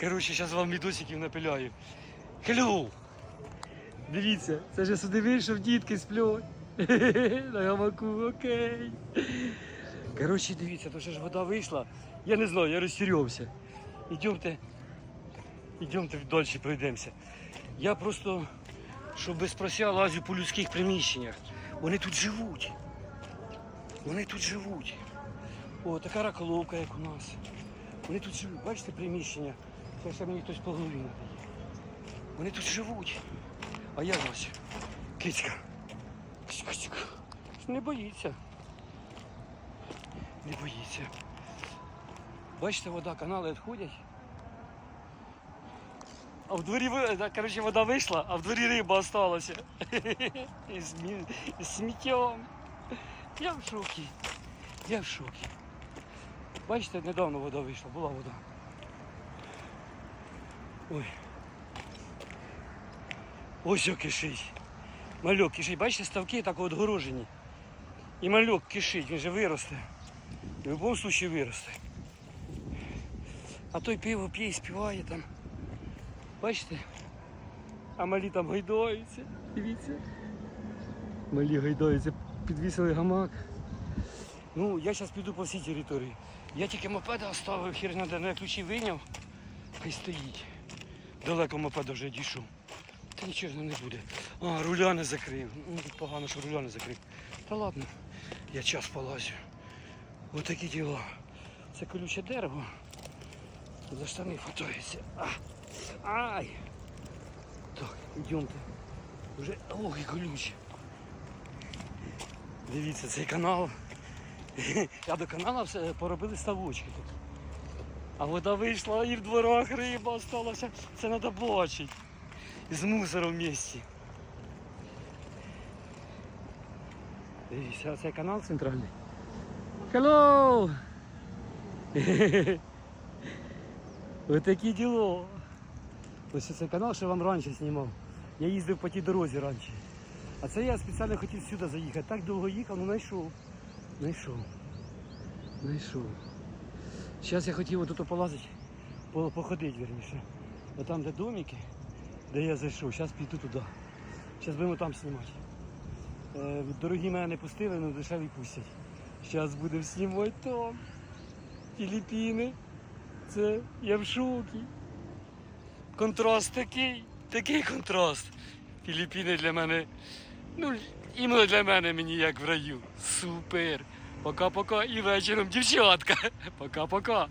Коротше, зараз вам відосиків напиляю. Hello! Дивіться, це ж я сюди вийшов, дітки сплють. На гамаку, окей. Коротше, дивіться, то що ж вода вийшла. Я не знаю, я розтірявся. Ідемте, ідемте далі пройдемося. Я просто, щоб без прося лазю по людських приміщеннях. Вони тут живуть. Вони тут живуть. О, така раколовка, як у нас. Вони тут живуть. Бачите приміщення? Це ще мені хтось по голові не дає. Вони тут живуть. А я ось. Кицька. Не боїться. Не боїться. Бачите, вода, канали відходять. А в дворі коротше, вода вийшла, а в дворі риба. І з сміттям. Я в шокі. Я в шокі. Бачите, недавно вода вийшла, була вода. Ой. Ось о кишить. Мальок кишить. Бачите, ставки так отгорожені. І мальок кишить, він же виросте. В будь-якому випадку виросте. А той пиво п'є і співає там. Бачите? А малі там гайдаються. Дивіться. Малі гайдаються, підвісили гамак. Ну, я зараз піду по всій території. Я тільки мопеда оставив, хер надо, ну я ключі вийняв, хай стоїть. Далеко мопеда вже дійшов. Та нічого ж не буде. А, руля не закрив. Ну, тут погано, що руля не закрив. Та ладно, я час полазю. Ось такі діла. Це колюче дерево. За штани фотоється. А. Ай! Так, йдемте. Вже ой, колюче. Дивіться, цей канал. Я до каналу все поробили ставочки такі. А вода вийшла і в дворах риба осталася. Це треба бачити. З мусором в місті. Дивіться, цей канал центральний. Hello! Ось такі діло. Ось цей канал, що вам раніше знімав. Я їздив по тій дорозі раніше. А це я спеціально хотів сюди заїхати. Так довго їхав, ну знайшов. Знайшов. Знайшов. Зараз я хотів отут полазити, походити вірніше. От там, де домики, де я зайшов, зараз піду туди. Зараз будемо там знімати. Е, дорогі мене не пустили, але дешеві пустять. Зараз будемо знімати там. Філіппіни. Це я в шокі. Контраст такий, такий контраст. Філіппіни для мене, ну, іменно для мене мені як в раю. Супер. Пока-пока і вечором, дівчатка. Пока-пока.